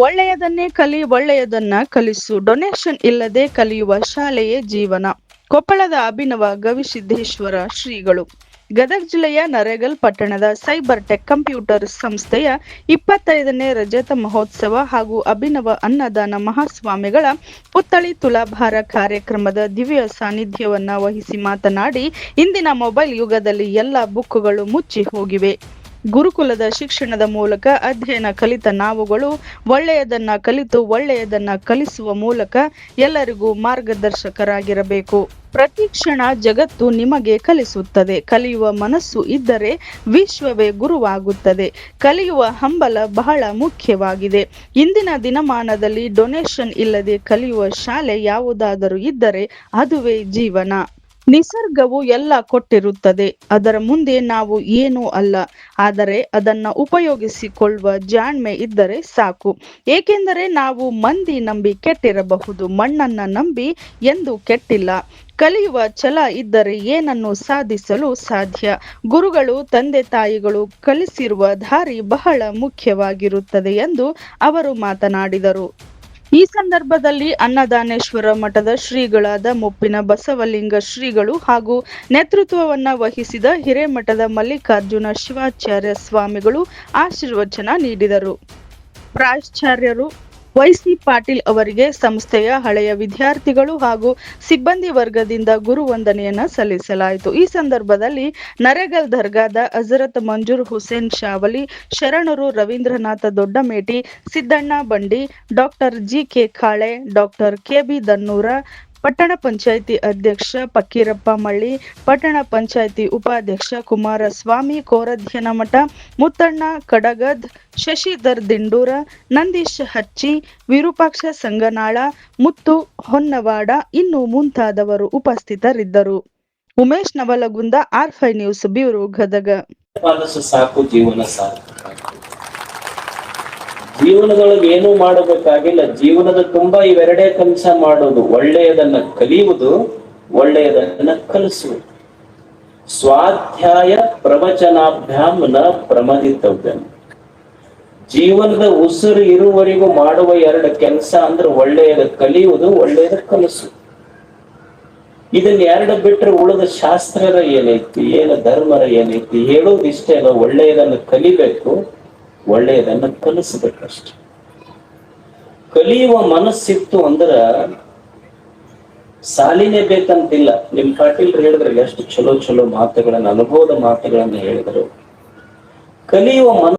ಒಳ್ಳೆಯದನ್ನೇ ಕಲಿ, ಒಳ್ಳೆಯದನ್ನ ಕಲಿಸು. ಡೊನೇಷನ್ ಇಲ್ಲದೆ ಕಲಿಯುವ ಶಾಲೆಯೇ ಜೀವನ. ಕೊಪ್ಪಳದ ಅಭಿನವ ಗವಿಸಿದ್ದೇಶ್ವರ ಶ್ರೀಗಳು. ಗದಗ ಜಿಲ್ಲೆಯ ನರೇಗಲ್ ಪಟ್ಟಣದ ಸೈಬರ್ ಟೆಕ್ ಕಂಪ್ಯೂಟರ್ ಸಂಸ್ಥೆಯ ಇಪ್ಪತ್ತೈದನೇ ರಜತ ಮಹೋತ್ಸವ ಹಾಗೂ ಅಭಿನವ ಅನ್ನದಾನ ಮಹಾಸ್ವಾಮಿಗಳ ಪುತ್ಥಳಿ ತುಲಾಭಾರ ಕಾರ್ಯಕ್ರಮದ ದಿವ್ಯ ಸಾನ್ನಿಧ್ಯವನ್ನ ವಹಿಸಿ ಮಾತನಾಡಿ, ಇಂದಿನ ಮೊಬೈಲ್ ಯುಗದಲ್ಲಿ ಎಲ್ಲ ಬುಕ್ಕುಗಳು ಮುಚ್ಚಿ ಹೋಗಿವೆ. ಗುರುಕುಲದ ಶಿಕ್ಷಣದ ಮೂಲಕ ಅಧ್ಯಯನ ಕಲಿತ ನಾವುಗಳು ಒಳ್ಳೆಯದನ್ನ ಕಲಿತು ಒಳ್ಳೆಯದನ್ನ ಕಲಿಸುವ ಮೂಲಕ ಎಲ್ಲರಿಗೂ ಮಾರ್ಗದರ್ಶಕರಾಗಿರಬೇಕು. ಪ್ರತಿ ಕ್ಷಣ ಜಗತ್ತು ನಿಮಗೆ ಕಲಿಸುತ್ತದೆ. ಕಲಿಯುವ ಮನಸ್ಸು ಇದ್ದರೆ ವಿಶ್ವವೇ ಗುರುವಾಗುತ್ತದೆ. ಕಲಿಯುವ ಹಂಬಲ ಬಹಳ ಮುಖ್ಯವಾಗಿದೆ. ಇಂದಿನ ದಿನಮಾನದಲ್ಲಿ ಡೊನೇಷನ್ ಇಲ್ಲದೆ ಕಲಿಯುವ ಶಾಲೆ ಯಾವುದಾದರೂ ಇದ್ದರೆ ಅದುವೇ ಜೀವನ. ನಿಸರ್ಗವು ಎಲ್ಲ ಕೊಟ್ಟಿರುತ್ತದೆ. ಅದರ ಮುಂದೆ ನಾವು ಏನೂ ಅಲ್ಲ. ಆದರೆ ಅದನ್ನ ಉಪಯೋಗಿಸಿಕೊಳ್ಳುವ ಜಾಣ್ಮೆ ಇದ್ದರೆ ಸಾಕು. ಏಕೆಂದರೆ ನಾವು ಮಂದಿ ನಂಬಿ ಕೆಟ್ಟಿರಬಹುದು, ಮಣ್ಣನ್ನ ನಂಬಿ ಎಂದು ಕೆಟ್ಟಿಲ್ಲ. ಕಲಿಯುವ ಛಲ ಇದ್ದರೆ ಏನನ್ನು ಸಾಧಿಸಲು ಸಾಧ್ಯ. ಗುರುಗಳು, ತಂದೆ, ತಾಯಿಗಳು ಕಲಿಸಿರುವ ದಾರಿ ಬಹಳ ಮುಖ್ಯವಾಗಿರುತ್ತದೆ ಎಂದು ಅವರು ಮಾತನಾಡಿದರು. ಈ ಸಂದರ್ಭದಲ್ಲಿ ಅನ್ನದಾನೇಶ್ವರ ಮಠದ ಶ್ರೀಗಳಾದ ಮುಪ್ಪಿನ ಬಸವಲಿಂಗ ಶ್ರೀಗಳು ಹಾಗೂ ನೇತೃತ್ವವನ್ನ ವಹಿಸಿದ ಹಿರೇಮಠದ ಮಲ್ಲಿಕಾರ್ಜುನ ಶಿವಾಚಾರ್ಯ ಸ್ವಾಮಿಗಳು ಆಶೀರ್ವಚನ ನೀಡಿದರು. ಪ್ರಾಚಾರ್ಯರು ವೈಸಿ ಪಾಟೀಲ್ ಅವರಿಗೆ ಸಂಸ್ಥೆಯ ಹಳೆಯ ವಿದ್ಯಾರ್ಥಿಗಳು ಹಾಗೂ ಸಿಬ್ಬಂದಿ ವರ್ಗದಿಂದ ಗುರುವಂದನೆಯನ್ನ ಸಲ್ಲಿಸಲಾಯಿತು. ಈ ಸಂದರ್ಭದಲ್ಲಿ ನರೇಗಲ್ ದರ್ಗಾದ ಹಜರತ್ ಮಂಜೂರ್ ಹುಸೇನ್ ಶಾವಲಿ, ಶರಣರು Ravindranath Doddameti, Siddanna Bandi, doctor G K Khale doctor K B Dannur, ಪಟ್ಟಣ ಪಂಚಾಯಿತಿ ಅಧ್ಯಕ್ಷ ಪಕ್ಕೀರಪ್ಪ ಮಳ್ಳಿ, ಪಟ್ಟಣ ಪಂಚಾಯಿತಿ ಉಪಾಧ್ಯಕ್ಷ ಕುಮಾರಸ್ವಾಮಿ ಕೋರಧ್ಯನಮಠ ಮುತ್ತಣ್ಣ ಕಡಗದ್ ಶಶಿಧರ್ ದಿಂಡೂರ, ನಂದೀಶ್ ಹಚ್ಚಿ, ವಿರೂಪಾಕ್ಷ ಸಂಗನಾಳ, ಮುತ್ತು ಹೊನ್ನವಾಡ ಇನ್ನು ಮುಂತಾದವರು ಉಪಸ್ಥಿತರಿದ್ದರು. ಉಮೇಶ್ ನವಲಗುಂದ, ಆರ್ ಫೈ ನ್ಯೂಸ್, ಬ್ಯೂರೋ ಗದಗ. ಸಾಕು, ಜೀವನ ಸಾಕು. ಜೀವನದೊಳಗೆ ಏನು ಮಾಡಬೇಕಾಗಿಲ್ಲ. ಜೀವನದ ತುಂಬಾ ಇವೆರಡೇ ಕೆಲಸ ಮಾಡೋದು. ಒಳ್ಳೆಯದನ್ನ ಕಲಿಯುವುದು, ಒಳ್ಳೆಯದನ್ನ ಕಲಿಸುವುದು. ಸ್ವಾಧ್ಯಾಯ ಪ್ರವಚನಾಭ್ಯಾಮ್ನ ಪ್ರಮದಿತವ್ಯಂ. ಜೀವನದ ಉಸಿರು ಇರುವವರೆಗೂ ಮಾಡುವ ಎರಡು ಕೆಲಸ ಅಂದ್ರೆ ಒಳ್ಳೆಯದ, ಕಲಿಯುವುದು, ಒಳ್ಳೆಯದ ಕಲಸು. ಇದನ್ನ ಎರಡು ಬಿಟ್ಟರೆ ಉಳಿದ ಶಾಸ್ತ್ರರ ಏನೈತಿ, ಏನ ಧರ್ಮರ ಏನೈತಿ, ಹೇಳೋದು ಇಷ್ಟೇ ಅಲ್ಲ, ಒಳ್ಳೆಯದನ್ನು ಕಲಿಬೇಕು, ಒಳ್ಳೆಯದನ್ನು ಕಲಿಸ್ಬೇಕಷ್ಟೆ. ಕಲಿಯುವ ಮನಸ್ಸಿತ್ತು ಅಂದ್ರ ಸಾಲಿನೇ ಬೇಕಂತಿಲ್ಲ. ನಿಮ್ ಪಾಟೀಲ್ ಹೇಳಿದ್ರೆ, ಎಷ್ಟು ಚಲೋ ಚಲೋ ಮಾತುಗಳನ್ನ, ಅನುಭವದ ಮಾತುಗಳನ್ನ ಹೇಳಿದ್ರು. ಕಲಿಯುವ ಮನ